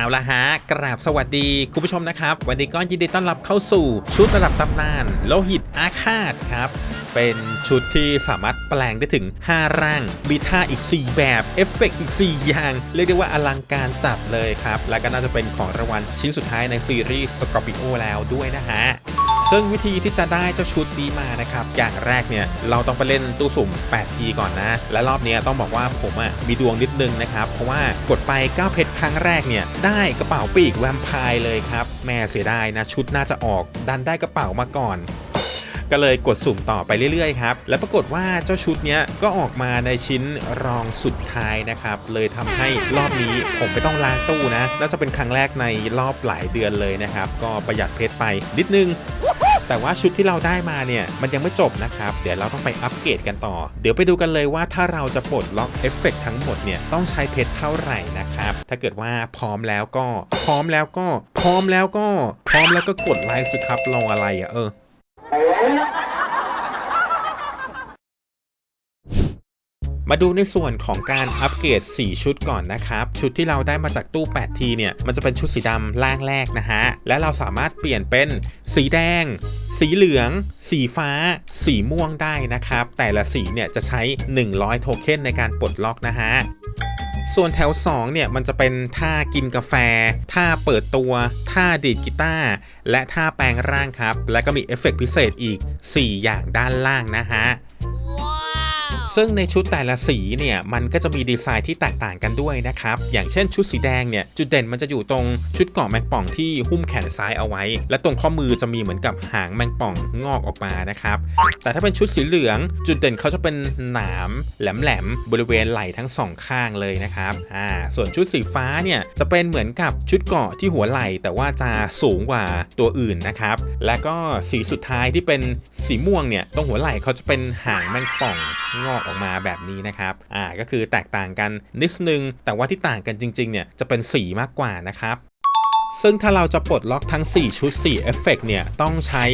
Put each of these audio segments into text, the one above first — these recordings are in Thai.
เอาละฮะ กราบสวัสดี คุณผู้ชมนะครับ วันนี้ก็ยินดีต้อนรับเข้าสู่ชุดระดับตำนาน โลหิตอาฆาตครับ เป็นชุดที่สามารถแปลงได้ถึง 5 ร่างมีท่าอีก 4 แบบ เอฟเฟกต์อีก 4 อย่าง เรียกได้ว่าอลังการจัดเลยครับ และก็น่าจะเป็นของรางวัลชิ้นสุดท้ายในซีรีส์สกอร์ปิโอแล้วด้วยนะฮะ ซึ่งวิธีที่จะได้เจ้าชุดนี้มานะครับ อย่างแรกเนี่ยเราต้องไปเล่นตู้สุ่ม8ทีก่อนนะ และรอบนี้ต้องบอกว่าผมอะมีดวงนิดนึงนะครับ เพราะว่ากดไป 9 เพชรครั้งแรกเนี่ยได้กระเป๋าปีกแวมไพร์เลยครับ แม่เสียดายนะชุดน่าจะออกดันได้กระเป๋ามาก่อน ก็เลยกดสุ่มต่อไปเรื่อยๆครับ และปรากฏว่าเจ้าชุดนี้ก็ออกมาในชิ้นรองสุดท้ายนะครับ เลยทำให้รอบนี้ผมไม่ต้องล้างตู้นะ น่าจะเป็นครั้งแรกในรอบหลายเดือนเลยนะครับ ก็ประหยัดเพชรไปนิดนึงแต่ว่าชุดที่เราได้มาเนี่ย มันยังไม่จบนะครับ เดี๋ยวเราต้องไปอัปเกรดกันต่อ เดี๋ยวไปดูกันเลยว่าถ้าเราจะปลดล็อกเอฟเฟกต์ทั้งหมดเนี่ย ต้องใช้เพชรเท่าไหร่นะครับ ถ้าเกิดว่าพร้อมแล้วก็ พร้อมแล้วก็ พร้อมแล้วก็ พร้อมแล้วก็กดไลค์สิครับรออะไรอะเออ มาดูในส่วนของการอัปเกรด 4 ชุดก่อนนะครับ ชุดที่เราได้มาจากตู้8ทีเนี่ย มันจะเป็นชุดสีดำล่างแรกนะฮะ และเราสามารถเปลี่ยนเป็นสีแดง สีเหลือง สีฟ้า สีม่วงได้นะครับ แต่ละสีเนี่ยจะใช้ 100 โทเค็นในการปลดล็อกนะฮะ ส่วนแถว 2 เนี่ย มันจะเป็นท่ากินกาแฟ ท่าเปิดตัวท่าดีดกีตาร์และท่าแปลงร่างครับ และก็มีเอฟเฟกต์พิเศษอีก 4 อย่างด้านล่างนะฮะ ซึ่งในชุดแต่ละสีเนี่ยมันก็จะมีดีไซน์ที่แตกต่างกันด้วยนะครับ อย่างเช่นชุดสีแดงเนี่ยจุดเด่นมันจะอยู่ตรงชุดเกาะแมงป่องที่หุ้มแขนซ้ายเอาไว้ และตรงข้อมือจะมีเหมือนกับหางแมงป่องงอกออกมานะครับ แต่ถ้าเป็นชุดสีเหลือง จุดเด่นเขาจะเป็นหนามแหลมๆบริเวณไหล่ทั้งสองข้างเลยนะครับอ่าส่วนชุดสีฟ้าเนี่ยจะเป็นเหมือนกับชุดเกาะที่หัวไหล่ แต่ว่าจะสูงกว่าตัวอื่นนะครับ และก็สีสุดท้ายที่เป็นสีม่วงเนี่ยตรงหัวไหล่เขาจะเป็นหางแมงป่องงอกออกมาแบบนี้นะครับอ่าก็คือแตกต่างกันนิดนึง แต่ว่าที่ต่างกันจริงๆเนี่ยจะเป็นสีมากกว่านะครับซึ่งถ้าเราจะปลดล็อกทั้ง 4 ชุด 4 เอฟเฟกเนี่ย ต้องใช้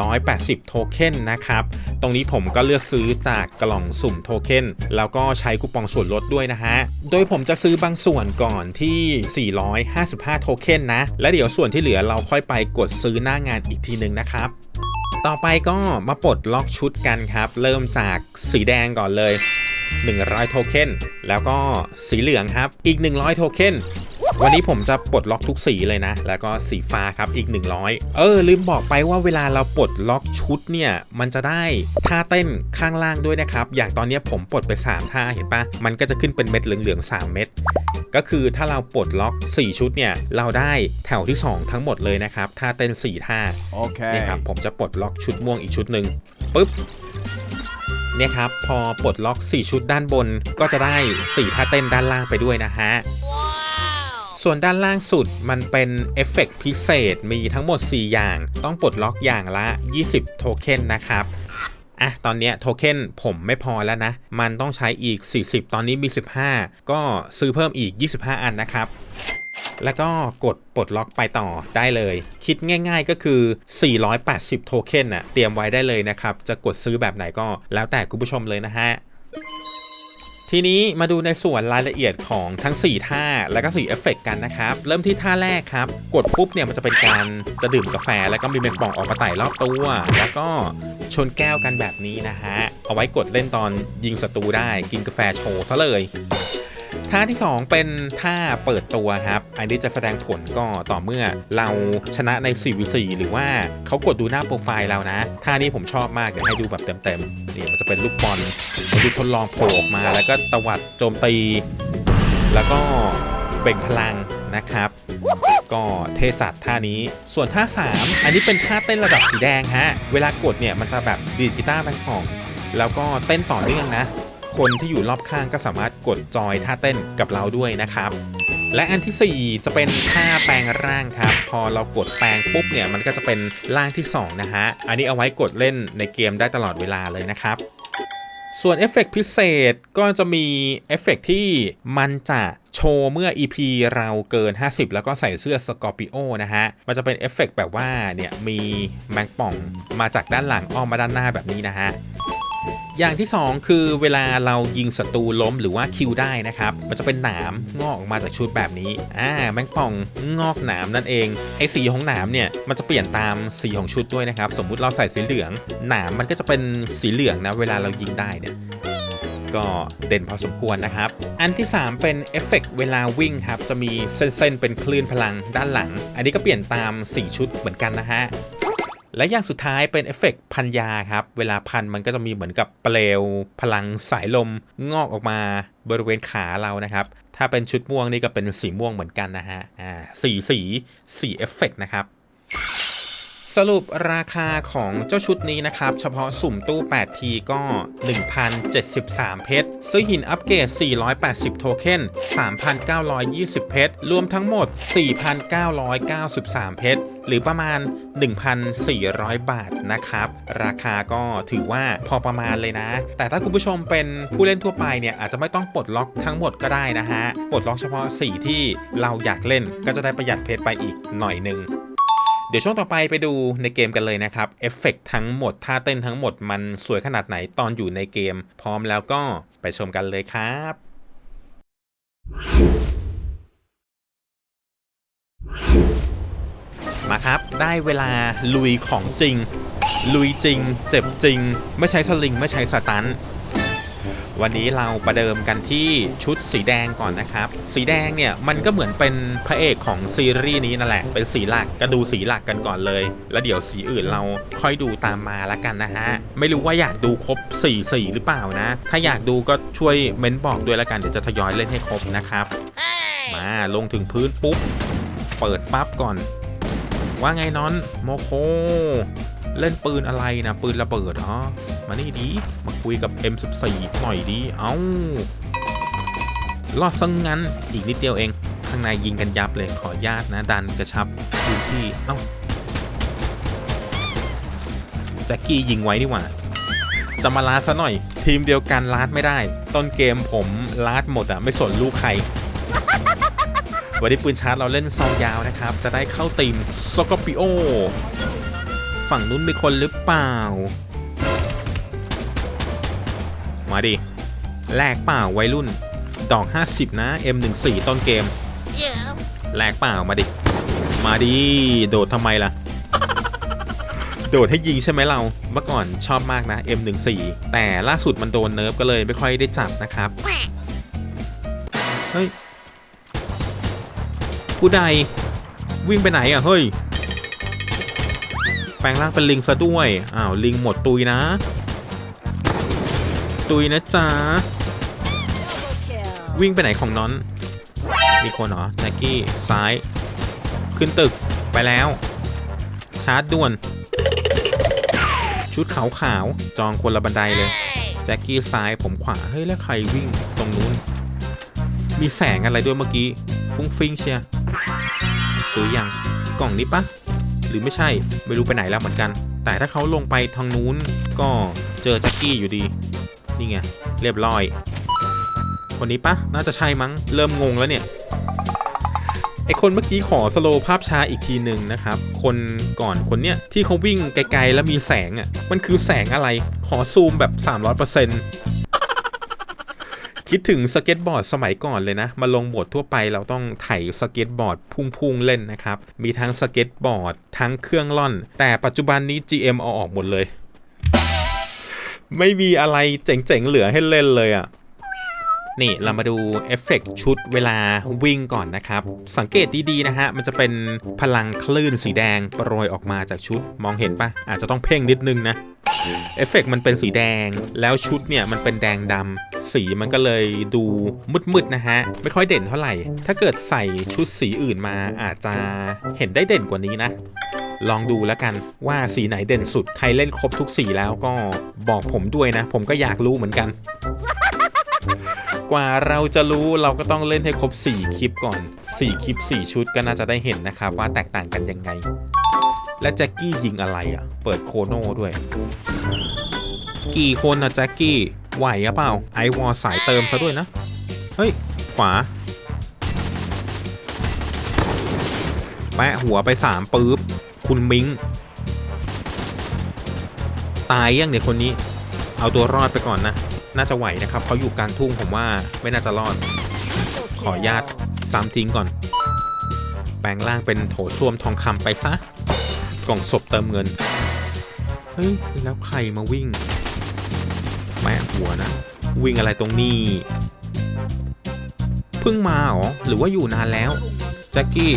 480 โทเค็นนะครับ ตรงนี้ผมก็เลือกซื้อจากกล่องสุ่มโทเค็นแล้วก็ใช้คูปองส่วนลดด้วยนะฮะ โดยผมจะซื้อบางส่วนก่อนที่ 455 โทเค็นนะ และเดี๋ยวส่วนที่เหลือเราค่อยไปกดซื้อหน้างานอีกทีหนึ่งนะครับ ต่อไปก็มาปลดล็อกชุดกันครับ เริ่มจากสีแดงก่อนเลย 100 โทเค็น แล้วก็สีเหลืองครับ อีก 100 โทเค็น วันนี้ผมจะปลดล็อกทุกสีเลยนะ แล้วก็สีฟ้าครับอีก 100 เออ ลืมบอกไปว่าเวลาเราปลดล็อกชุดเนี่ย มันจะได้ท่าเต้นข้างล่างด้วยนะครับ อย่างตอนนี้ผมปลดไป 3 ท่าเห็นปะมันก็จะขึ้นเป็นเม็ดเหลืองๆ 3 เม็ดก็คือถ้าเราปลดล็อก 4 ชุดเนี่ย เราได้แถวที่ 2 ทั้งหมดเลยนะครับท่าเต้น 4 ท่า Okay. นี่ครับผมจะปลดล็อกชุดม่วงอีกชุดหนึ่งปุ๊บ เนี่ยครับพอปลดล็อก 4 ชุดด้านบนก็จะได้ 4 ท่าเต้นด้านล่างไปด้วยนะฮะส่วนด้านล่างสุดมันเป็นเอฟเฟกต์พิเศษมีทั้งหมด 4 อย่าง ต้องปลดล็อกอย่างละ 20 โทเค็นนะครับอะตอนเนี้ยโทเค็นผมไม่พอแล้วนะ มันต้องใช้อีก 40 ตอนนี้มี 15 ก็ซื้อเพิ่มอีก 25 อันนะครับ แล้วก็กดปลดล็อกไปต่อได้เลย คิดง่าย ๆก็คือ 480 โทเค็นน่ะเตรียมไว้ได้เลยนะครับ จะกดซื้อแบบไหนก็แล้วแต่คุณผู้ชมเลยนะฮะทีนี้มาดูในส่วนรายละเอียดของทั้ง 4 ท่า และก็4เอฟเฟกกันนะครับ เริ่มที่ท่าแรกครับ กดปุ๊บเนี่ยมันจะเป็นการจะดื่มกาแฟ แล้วก็มีเมงป่องออกมาไต่รอบตัว แล้วก็ชนแก้วกันแบบนี้นะฮะ เอาไว้กดเล่นตอนยิงศัตรูได้กินกาแฟโชว์ซะเลย ท่าที่ 2 เป็นท่าเปิดตัวครับ อันนี้จะแสดงผลก็ต่อเมื่อเราชนะใน 4v4 หรือว่าเขากดดูหน้าโปรไฟล์เรานะ ท่านี้ผมชอบมาก เดี๋ยวให้ดูแบบเต็มๆนี่มันจะเป็นลูกบอลมันดูทดลองโผล่ออกมา แล้วก็ตวัดโจมตี แล้วก็เบ่งพลังนะครับ ก็เทจัดท่านี้ ส่วนท่า 3 อันนี้เป็นท่าเต้นระดับสีแดงฮะ เวลากดเนี่ยมันจะแบบดีดกีตาร์แบงของ แล้วก็เต้นต่อเนื่องนะ คนที่อยู่รอบข้างก็สามารถกดจอยท่าเต้นกับเราด้วยนะครับ และอันทีสี่ 4 จะเป็นท่าแปลงร่างครับ พอเรากดแปลงปุ๊บเนี่ยมันก็จะเป็นร่างที่ 2 นะฮะ อันนี้เอาไว้กดเล่นในเกมได้ตลอดเวลาเลยนะครับส่วนเอฟเฟกต์พิเศษก็จะมีเอฟเฟกต์ที่มันจะโชว์เมื่อ EP เราเกิน 50 แล้วก็ใส่เสื้อสกอร์ปิโอนะฮะ มันจะเป็นเอฟเฟกต์แบบว่าเนี่ยมีแมงป่องมาจากด้านหลังอ้อมมาด้านหน้าแบบนี้นะฮะ อย่างที่ 2 คือเวลาเรายิงศัตรูล้มหรือว่าคิวได้นะครับ มันจะเป็นหนามงอกออกมาจากชุดแบบนี้ อ่าแมงป่องงอกหนามนั่นเอง ไอสีของหนามเนี่ยมันจะเปลี่ยนตามสีของชุดด้วยนะครับ สมมุติเราใส่สีเหลือง หนามมันก็จะเป็นสีเหลืองนะเวลาเรายิงได้เนี่ยก็เด่นพอสมควรนะครับ อันที่ 3 เป็นเอฟเฟกต์เวลาวิ่งครับ จะมีเส้นๆเป็นคลื่นพลังด้านหลัง อันนี้ก็เปลี่ยนตาม 4 ชุดเหมือนกันนะฮะ และอย่างสุดท้ายเป็นเอฟเฟกต์พันยาครับ เวลาพันมันก็จะมีเหมือนกับเปลว พลังสายลมงอกออกมาบริเวณขาเรานะครับ ถ้าเป็นชุดม่วงนี่ก็เป็นสีม่วงเหมือนกันนะฮะอ่าสีสีสีเอฟเฟกต์นะครับ สรุปราคาของเจ้าชุดนี้นะครับ เฉพาะสุ่มตู้8ทีก็ 1,073 เพชร ซื้อหินอัปเกรด 480 โทเค็น 3,920 เพชร รวมทั้งหมด 4,993 เพชร หรือประมาณ 1,400 บาทนะครับ ราคาก็ถือว่าพอประมาณเลยนะ แต่ถ้าคุณผู้ชมเป็นผู้เล่นทั่วไปเนี่ยอาจจะไม่ต้องปลดล็อกทั้งหมดก็ได้นะฮะ ปลดล็อกเฉพาะสีที่เราอยากเล่นก็จะได้ประหยัดเพชรไปอีกหน่อยหนึ่ง เดี๋ยวช่วงต่อไปไปดูในเกมกันเลยนะครับเอฟเฟกต์ทั้งหมดท่าเต้นทั้งหมดมันสวยขนาดไหนตอนอยู่ในเกม พร้อมแล้วก็ไปชมกันเลยครับมาครับ ได้เวลาลุยของจริง ลุยจริง เจ็บจริง ไม่ใช้สลิง ไม่ใช้สตัน วันนี้เราประเดิมกันที่ชุดสีแดงก่อนนะครับ สีแดงเนี่ยมันก็เหมือนเป็นพระเอกของซีรีส์นี้นั่นแหละ เป็นสีหลักก็ดูสีหลักกันก่อนเลย แล้วเดี๋ยวสีอื่นเราค่อยดูตามมาละกันนะฮะ ไม่รู้ว่าอยากดูครบ4สีหรือเปล่านะ ถ้าอยากดูก็ช่วยเม้นบอกด้วยละกันเดี๋ยวจะทยอยเล่นให้ครบนะครับ มาลงถึงพื้นปุ๊บ เปิดปั๊บก่อน ว่าไงนอนโมโค เล่นปืนอะไรนะปืนระเบิดอ๋อมานี่ดีมาคุยกับ M14 หน่อยดีเอา้ารอดซังงั้นอีกนิดเดียวเอง ข้างในยิงกันยับเลยขอญาตนะ ดันกระชับพื้นที่เอ้าแจ็คกี้ยิงไว้นี่หว่าจะมาลาดซะหน่อย ทีมเดียวกันลาดไม่ได้ ต้นเกมผมลาดหมดอะไม่สนลูกใครวันนี้ปืนชาร์จเราเล่นซองยาวนะครับ จะได้เข้าตีมซอกปิโอ ฝั่งนู้นมีคนหรือเปล่า มาดิ แลกเปล่าวัยรุ่น ดอก 50 นะ M14 ต้นเกม แลกเปล่ามาดิ มาดิ โดดทำไมล่ะ โดดให้ยิงใช่ไหมเรา เมื่อก่อนชอบมากนะ M14 แต่ล่าสุดมันโดนเนิร์ฟก็เลยไม่ค่อยได้จับนะครับ เฮ้ย ผู้ใดวิ่งไปไหนอะ เฮ้ย แปลงร่างเป็นลิงซะด้วย อ้าวลิงหมดตุยนะ ตุยนะจ๊ะ วิ่งไปไหนของน้อน มีคนเหรอแจ็กกี้ซ้าย ขึ้นตึกไปแล้ว ชาร์จด่วน ชุดขาวขาวๆจองคนละบันไดเลยแจ็กกี้ซ้ายผมขวา เฮ้ย แล้วใครวิ่งตรงนู้น มีแสงอะไรด้วยเมื่อกี้ ฟุ้งฟิ้งเชียร์ตัวยังกล่องนี้ปะ หรือไม่ใช่ไม่รู้ไปไหนแล้วเหมือนกัน แต่ถ้าเขาลงไปทางนู้นก็เจอแจ็คกี้อยู่ดี นี่ไงเรียบร้อย คนนี้ปะน่าจะใช่มั้ง เริ่มงงแล้วเนี่ยไอคนเมื่อกี้ขอสโลว์ภาพช้าอีกทีหนึ่งนะครับ คนก่อนคนเนี้ยที่เขาวิ่งไกลๆแล้วมีแสงอะ่ะมันคือแสงอะไรขอซูมแบบ 300% คิดถึงสเก็ตบอร์ดสมัยก่อนเลยนะ มาลงบททั่วไปเราต้องไถสเก็ตบอร์ดพุ่งๆเล่นนะครับ มีทั้งสเก็ตบอร์ดทั้งเครื่องล่อน แต่ปัจจุบันนี้ GM เอาออกหมดเลย ไม่มีอะไรเจ๋งๆเหลือให้เล่นเลยอะ่ะ นี่เรามาดูเอฟเฟกต์ชุดเวลาวิ่งก่อนนะครับ สังเกตดีๆนะฮะ มันจะเป็นพลังคลื่นสีแดงโปรยออกมาจากชุดมองเห็นปะอาจจะต้องเพ่งนิดนึงนะเอฟเฟกต์มันเป็นสีแดงแล้วชุดเนี่ยมันเป็นแดงดำสีมันก็เลยดูมืดๆนะฮะ ไม่ค่อยเด่นเท่าไหร่ ถ้าเกิดใส่ชุดสีอื่นมาอาจจะเห็นได้เด่นกว่านี้นะลองดูแล้วกันว่าสีไหนเด่นสุด ใครเล่นครบทุกสีแล้วก็บอกผมด้วยนะ ผมก็อยากรู้เหมือนกัน กว่าเราจะรู้เราก็ต้องเล่นให้ครบ 4 คลิปก่อน 4 คลิป 4 ชุดก็น่าจะได้เห็นนะครับ ว่าแตกต่างกันยังไง และแจ็คกี้ยิงอะไรอะ เปิดโคโน่ด้วย กี่คนอะแจ็คกี้ ไหวอะเปล่า ไอวอลสายเติมซะด้วยนะ เฮ้ย ขวาแปะหัวไปสามปื๊บ คุณมิง ตายยังเนี่ยคนนี้ เอาตัวรอดไปก่อนนะ น่าจะไหวนะครับเขาอยู่กลางทุ่งผมว่าไม่น่าจะรอด ขออนุญาตซ้ำทิ้งก่อน แปลงร่างเป็นโถส้วมทองคำไปซะ กล่องศพเติมเงิน เฮ้ย แล้วใครมาวิ่งแปะหัวนะ วิ่งอะไรตรงนี้เพิ่งมาหรอ หรือว่าอยู่นานแล้วแจ็คกี้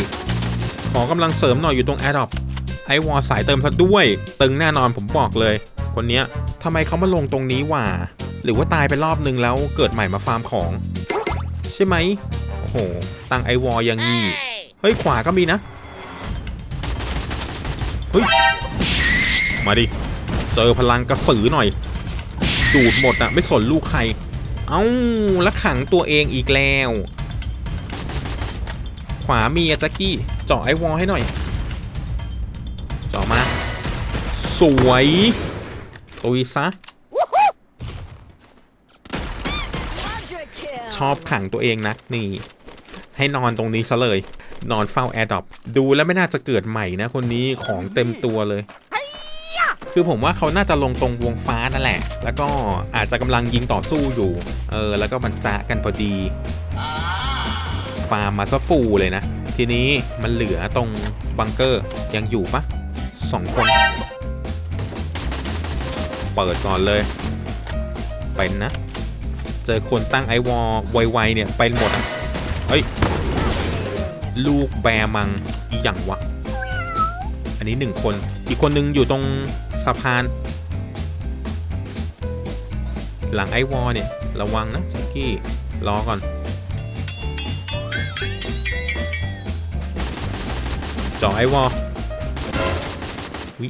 ขอกำลังเสริมหน่อยอยู่ตรงแอร์ดอปไอวอลสายเติมซะด้วย ตึงแน่นอนผมบอกเลย คนเนี้ยทำไมเขามาลงตรงนี้วะ หรือว่าตายไปรอบนึงแล้วเกิดใหม่มาฟาร์มของ ใช่ไหมโอ้โห ตั้งไอวอลยังงี้ เฮ้ย ขวาก็มีนะ เฮ้ย มาดิ เจอพลังกระสือหน่อย ดูดหมดอะไม่สนลูกใคร เอ้าแล้วขังตัวเองอีกแล้ว ขวามีอะแจ็กกี้ เจาะไอวอลให้หน่อย เจาะมา สวยตุยซะ ชอบขังตัวเองนักนี่ ให้นอนตรงนี้ซะเลย นอนเฝ้าแอร์ดอปดูแล้วไม่น่าจะเกิดใหม่นะคนนี้ของเต็มตัวเลย คือผมว่าเขาน่าจะลงตรงวงฟ้านั่นแหละ แล้วก็อาจจะกำลังยิงต่อสู้อยู่ เออ แล้วก็มันจะกันพอดี ฟาร์มมาซะฟูเลยนะ ทีนี้มันเหลือตรงบังเกอร์ยังอยู่ปะสองคนเปิดก่อนเลย เป็นนะ เจอคนตั้งไอวอลไวๆเนี่ยไปหมดอะ เฮ้ย ลูกแบมังอีหยังวะ อันนี้หนึ่งคน อีกคนนึงอยู่ตรงสะพาน หลังไอวอลเนี่ย ระวังนะแจ็คกี้รอก่อนจ่อไอวอลวิ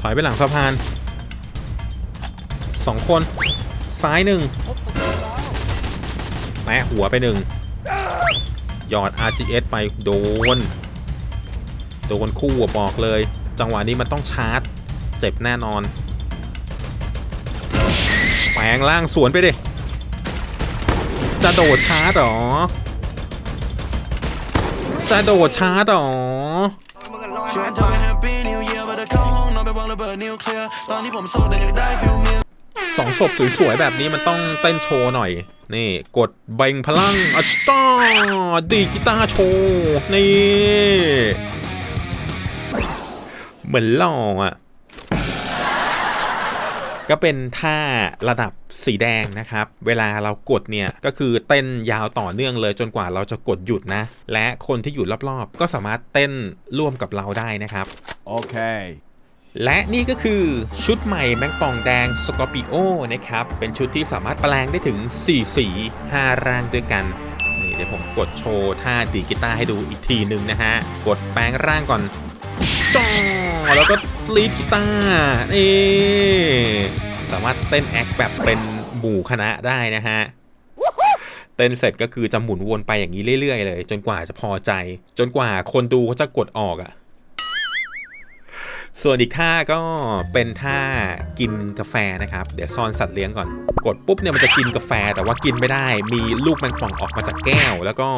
ถอยไปหลังสะพานสองคน ซ้ายหนึ่งแปะหัวไปหนึ่งหยอด RGS ไปโดน โดนคู่อะบอกเลย จังหวะนี้มันต้องชาร์จ เจ็บแน่นอนแปลงล่างสวนไปดิ จะโดดชาร์จหรอ จะโดดชาร์จหรอชวนเธอแฮปปี้นิวเยียร์มาเดินเข้าห้องนอนไปวางระเบิดนิวเคลียร์ตอนนี้ผมโสดแต่อยากได้ฟิลเมีย สองศพสวยๆแบบนี้มันต้องเต้นโชว์หน่อย นี่กดเบ่งพลังอัตตาดีกีตาร์โชว์นี่ เหมือนหล่ออะ ก็เป็นท่าระดับสีแดงนะครับ เวลาเรากดเนี่ย ก็คือเต้นยาวต่อเนื่องเลยจนกว่าเราจะกดหยุดนะ และคนที่อยู่รอบๆ ก็สามารถเต้นร่วมกับเราได้นะครับ Okay. และนี่ก็คือชุดใหม่แมงป่องแดงสกอร์ปิโอนะครับ เป็นชุดที่สามารถแปลงได้ถึง 4 สี 5 ร่างด้วยกัน นี่เดี๋ยวผมกดโชว์ท่าดีกีตาร์ให้ดูอีกทีหนึ่งนะฮะ กดแปลงร่างก่อนจ้อแล้วก็ลีดกีตาร์นี่สามารถเต้นแอคแบบเป็นหมู่คณะได้นะฮะเต้นเสร็จก็คือจะหมุนวนไปอย่างนี้เรื่อยๆเลย จนกว่าจะพอใจ จนกว่าคนดูเขาจะกดออกอะ่ะ ส่วนอีกท่าก็เป็นท่ากินกาแฟนะครับ เดี๋ยวซ่อนสัตว์เลี้ยงก่อน กดปุ๊บเนี่ยมันจะกินกาแฟแต่ว่ากินไม่ได้ มีลูกแมงป่องออกมาจากแก้ว แล้วก็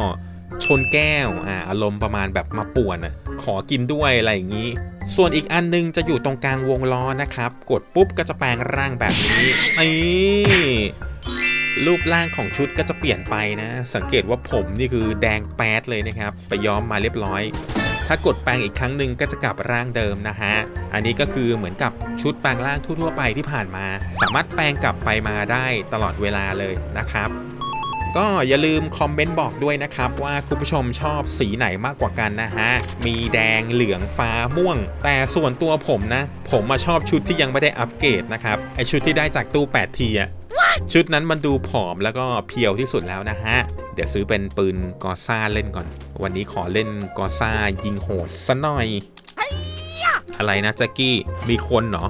ชนแก้วอ่าอารมณ์ประมาณแบบมาป่วนอะขอกินด้วยอะไรอย่างนี้ ส่วนอีกอันนึงจะอยู่ตรงกลางวงล้อนะครับ กดปุ๊บก็จะแปลงร่างแบบนี้นี่รูปร่างของชุดก็จะเปลี่ยนไปนะ สังเกตว่าผมนี่คือแดงแป๊ดเลยนะครับ ไปย้อมมาเรียบร้อย ถ้ากดแปลงอีกครั้งหนึ่งก็จะกลับร่างเดิมนะฮะ อันนี้ก็คือเหมือนกับชุดแปลงร่างทั่วๆไปที่ผ่านมา สามารถแปลงกลับไปมาได้ตลอดเวลาเลยนะครับก็อย่าลืมคอมเมนต์บอกด้วยนะครับ ว่าคุณผู้ชมชอบสีไหนมากกว่ากันนะฮะ มีแดงเหลืองฟ้าม่วง แต่ส่วนตัวผมนะ ผมมาชอบชุดที่ยังไม่ได้อัปเกรดนะครับ ไอชุดที่ได้จากตู้ 8 ทีอะชุดนั้นมันดูผอมแล้วก็เพียวที่สุดแล้วนะฮะ เดี๋ยวซื้อเป็นปืนกอซ่าเล่นก่อน วันนี้ขอเล่นกอซ่ายิงโหดซะหน่อย อะไรนะแจ็กกี้ มีคนเหรอ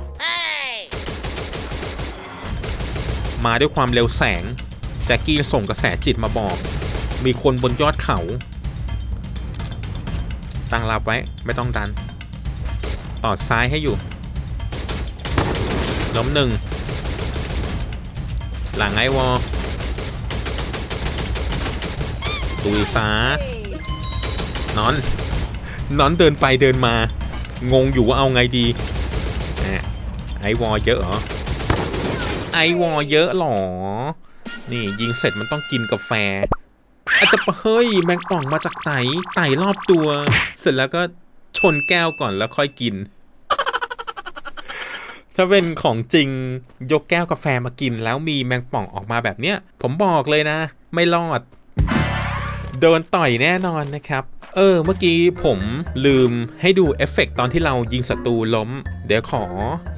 มาด้วยความเร็วแสง แจ็กกี้ส่งกระแสจิตมาบอก มีคนบนยอดเขา ตั้งรับไว้ไม่ต้องดัน ต่อซ้ายให้อยู่ ล้มหนึ่ง หลังไอวอล ตุยซานอน นอนเดินไปเดินมา งงอยู่ว่าเอาไงดีไอวอเยอะเหรอ ไอวอเยอะเหรอ นี่ยิงเสร็จมันต้องกินกาแฟ อาจจะเฮ้ยแมงป่องมาจากไหนไต่รอบตัว เสร็จแล้วก็ชนแก้วก่อนแล้วค่อยกิน ถ้าเป็นของจริงยกแก้วกาแฟมากินแล้วมีแมงป่องออกมาแบบเนี้ย ผมบอกเลยนะ ไม่รอด โดนต่อยแน่นอนนะครับ เออ เมื่อกี้ผมลืมให้ดูเอฟเฟกต์ตอนที่เรายิงศัตรูล้ม เดี๋ยวขอ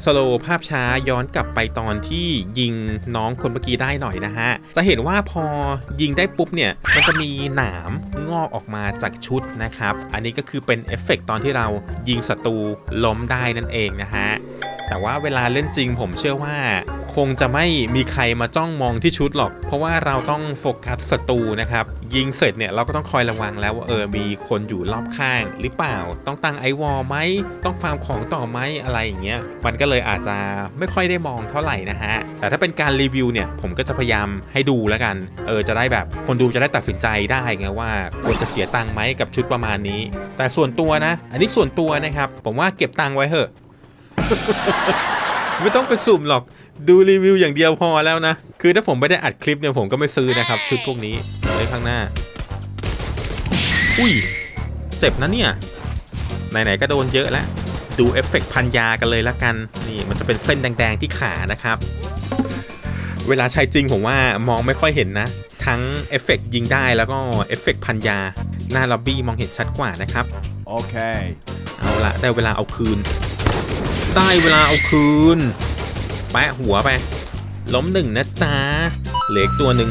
สโลว์ภาพช้าย้อนกลับไปตอนที่ยิงน้องคนเมื่อกี้ได้หน่อยนะฮะ จะเห็นว่าพอยิงได้ปุ๊บเนี่ย มันจะมีหนามงอกออกมาจากชุดนะครับ อันนี้ก็คือเป็นเอฟเฟกต์ตอนที่เรายิงศัตรูล้มได้นั่นเองนะฮะ แต่ว่าเวลาเล่นจริงผมเชื่อว่า คงจะไม่มีใครมาจ้องมองที่ชุดหรอก เพราะว่าเราต้องโฟกัสศัตรูนะครับ ยิงเสร็จเนี่ยเราก็ต้องคอยระวังแล้วว่าเออมีคนอยู่รอบข้าง หรือเปล่าต้องตั้งไอวอลไหมต้องฟาร์มของต่อไหมอะไรอย่างเงี้ยมันก็เลยอาจจะไม่ค่อยได้มองเท่าไหร่นะฮะแต่ถ้าเป็นการรีวิวเนี่ยผมก็จะพยายามให้ดูแล้วกัน เออจะได้แบบคนดูจะได้ตัดสินใจได้ไงว่าควรจะเสียตังค์ไหมกับชุดประมาณนี้ แต่ส่วนตัวนะ อันนี้ส่วนตัวนะครับ ผมว่าเก็บตังค์ไว้เถอะ ไม่ต้องไปสุ่มหรอกดูรีวิวอย่างเดียวพอแล้วนะ คือถ้าผมไม่ได้อัดคลิปเนี่ยผมก็ไม่ซื้อนะครับ ชุดพวกนี้ไว้ข้างหน้า อุ้ย เจ็บนะเนี่ย ไหนๆก็โดนเยอะแล้ว ดูเอฟเฟกต์พันยากันเลยละกัน นี่มันจะเป็นเส้นแดงๆที่ขานะครับ เวลาใช้จริงผมว่ามองไม่ค่อยเห็นนะ ทั้งเอฟเฟกต์ยิงได้แล้วก็เอฟเฟกต์พันยา หน้าล็อบบี้มองเห็นชัดกว่านะครับ Okay. เอาละได้เวลาเอาคืน ได้เวลาเอาคืน แปะหัวไป ล้มหนึ่งนะจ๊ะ เหลืออีกตัวหนึ่ง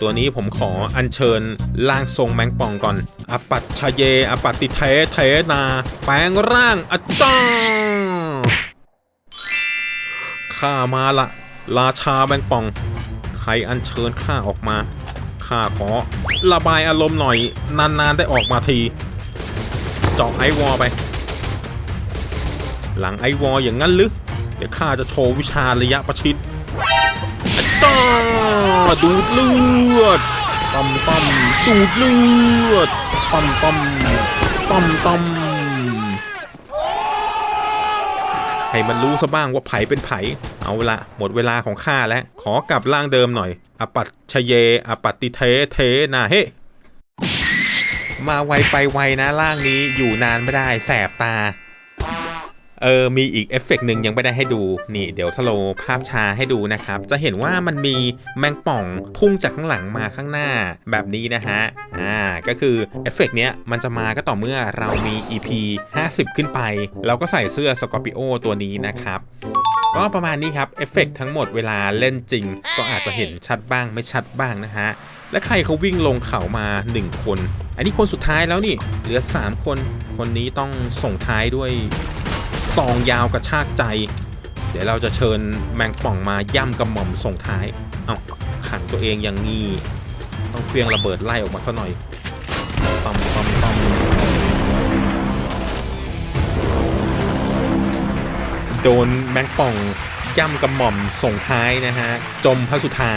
ตัวนี้ผมขออัญเชิญร่างทรงแมงป่องก่อน อปัตชเย อปัตติเทเทนา แปลงร่างอัตตาข้ามาละ ราชาแมงป่อง ใครอัญเชิญข้าออกมา ข้าขอระบายอารมณ์หน่อย นานๆได้ออกมาที เจาะไอวอลไป หลังไอวอลอย่างนั้นหรือเดี๋ยวข้าจะโชว์วิชาระยะประชิดอัตตาดูดเลือดปั๊มปั๊มดูดเลือดปั๊มปั๊มปั๊มปั๊มให้มันรู้ซะบ้างว่าไผเป็นไผ เอาละหมดเวลาของข้าแล้ว ขอกลับร่างเดิมหน่อย อปัตชเย อปัตติเทเทนาเฮมาไวไปไวนะร่างนี้อยู่นานไม่ได้แสบตา เออมีอีกเอฟเฟกต์หนึ่งยังไม่ได้ให้ดูนี่เดี๋ยวสโลว์ภาพช้าให้ดูนะครับ จะเห็นว่ามันมีแมงป่องพุ่งจากข้างหลังมาข้างหน้าแบบนี้นะฮะอ่าก็คือเอฟเฟกต์เนี้ยมันจะมาก็ต่อเมื่อเรามี EP 50 ขึ้นไป เราก็ใส่เสื้อสกอร์ปิโอตัวนี้นะครับก็ประมาณนี้ครับเอฟเฟกต์ทั้งหมดเวลาเล่นจริง ก็อาจจะเห็นชัดบ้างไม่ชัดบ้างนะฮะ และใครเขาวิ่งลงเขามา 1 คน อันนี้คนสุดท้ายแล้วนี่ เหลือ 3 คน คนนี้ต้องส่งท้ายด้วย ซองยาวกระชากใจ เดี๋ยวเราจะเชิญแมงป่องมาย่ำกระหม่อมส่งท้าย เอาขังตัวเองอย่างงี้ต้องเคลียงระเบิดไล่ออกมาซะหน่อยปั๊มปั๊มปั๊มโดนแมงป่องย่ำกระหม่อมส่งท้ายนะฮะ จมพระสุธา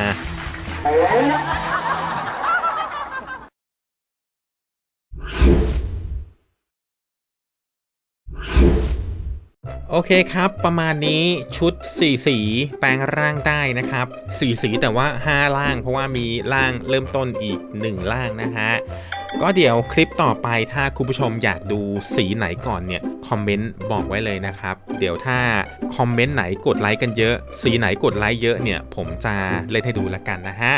โอเคครับ ประมาณนี้ชุด4สีแปลงร่างได้นะครับ4สีแต่ว่า 5 ล่าง เพราะว่ามีล่างเริ่มต้นอีก 1 ล่างนะฮะก็เดี๋ยวคลิปต่อไปถ้าคุณผู้ชมอยากดูสีไหนก่อนเนี่ยคอมเมนต์บอกไว้เลยนะครับ เดี๋ยวถ้าคอมเมนต์ไหนกดไลค์กันเยอะ สีไหนกดไลค์เยอะเนี่ยผมจะเล่นให้ดูละกันนะฮะ